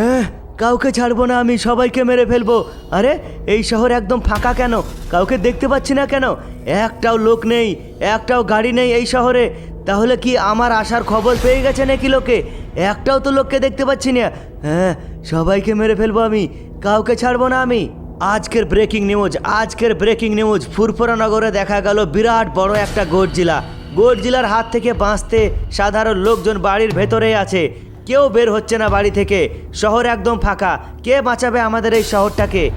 এহ, কাউকে ছাড়বো না আমি সবাইকে মেরে ফেলব। আরে এই শহর একদম ফাঁকা কেন? কাউকে দেখতে পাচ্ছি না কেন? একটাও লোক নেই একটাও গাড়ি নেই এই শহরে। তাহলে কি আমার আসার খবর পেয়ে গেছে নাকি লোকে? একটাও তো লোককে দেখতে পাচ্ছি না। হ্যাঁ সবাইকে মেরে ফেলব আমি কাউকে ছাড়বো না আমি। আজকের ব্রেকিং নিউজ আজকের ব্রেকিং নিউজ। ফুরফুরা নগরে দেখা গেল বিরাট বড় একটা গর্জিলা। গর্জিলার হাত থেকে বাঁচতে সাধারণ লোকজন বাড়ির ভেতরেই আছে। কেউ বের হচ্ছে না বাড়ি থেকে। শহর একদম ফাঁকা। কে বাঁচাবে আমাদের এই শহরটাকে?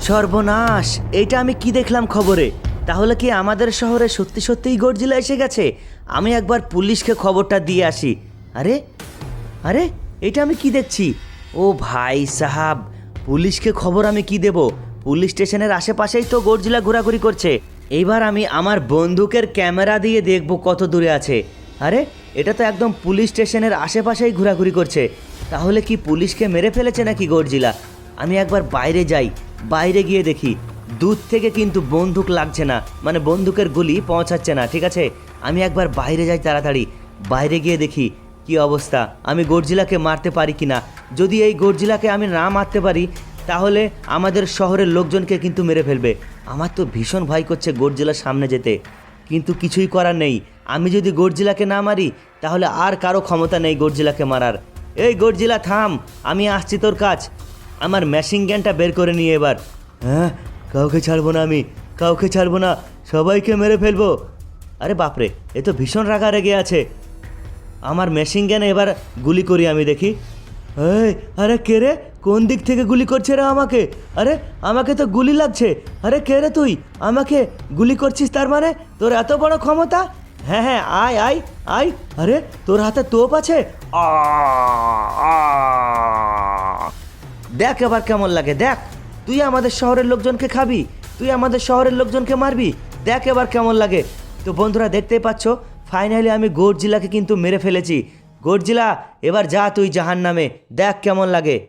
সর্বনাশ! এটা আমি কি দেখলাম খবরে? তাহলে কি আমাদের শহরে সত্যি সত্যিই গর্জিলা এসে গেছে? আমি একবার পুলিশকে খবরটা দিয়ে আসি। আরে? আরে? এটা আমি কি দেখছি? ও ভাই সাহাব! পুলিশকে খবর আমি কি দেব? পুলিশ স্টেশনের আশেপাশেই তো গর্জিলা ঘোরাঘুরি করছে। এইবার আমি আমার বন্দুকের ক্যামেরা দিয়ে দেখব কত দূরে আছে। আরে, এটা তো একদম পুলিশ স্টেশনের আশেপাশেই ঘোরাঘুরি করছে। তাহলে কি পুলিশকে মেরে ফেলেছে নাকি গর্জিলা? আমি একবার বাইরে যাই, বাইরে গিয়ে দেখি। দূর থেকে কিন্তু বন্দুক লাগছে না মানে বন্দুকের গুলি পৌঁছাচ্ছে না, ঠিক আছে? আমি একবার বাইরে যাই তাড়াতাড়ি, বাইরে গিয়ে দেখি কি অবস্থা। আমি গর্জিলাকে মারতে পারি কি না যদি এই গর্জিলাকে আমি না মারতে পারি, তাহলে আমাদের শহরের লোকজনকে কিন্তু মেরে ফেলবে। আমার তো ভীষণ ভয় করছে গর্জিলার সামনে যেতে। কিন্তু কিছুই করার নেই। আমি যদি গর্জিলাকে না মারি, তাহলে আর কারও ক্ষমতা নেই গর্জিলাকে মারার। এই গর্জিলা, থাম, আমি আসছি তোর কাজ আমার মেশিন গ্যানটা বের করে নিয়ে এবার। হ্যাঁ কাউকে ছাড়বো না আমি, কাউকে ছাড়বো না, সবাইকে মেরে ফেলব। আরে বাপরে, এ তো ভীষণ রাগা রেগে আছে। আমার মেশিন গ্যানে এবার গুলি করি আমি দেখি। এই, আরে কে রে? কোন দিক থেকে গুলি করছে রে আমাকে? আরে, আমাকে তো গুলি লাগছে। আরে কে রে তুই? আমাকে গুলি করছিস তার মানে? তোর এত বড় ক্ষমতা? হ্যাঁ হ্যাঁ আয় আয় আয়। আরে, তোর হাতে তোপ আছে। দেখ এবার কেমন লাগে, দেখ। তুই আমাদের শহরের লোকজনকে খাবি, তুই আমাদের শহরের লোকজনকে মারবি। দেখ এবার কেমন লাগে। তো বন্ধুরা, দেখতেই পাচ্ছ ফাইনালি আমি গর্জিলাকে কিন্তু মেরে ফেলেছি। গর্জিলা এবার যা তুই জাহান নামে দেখ কেমন লাগে।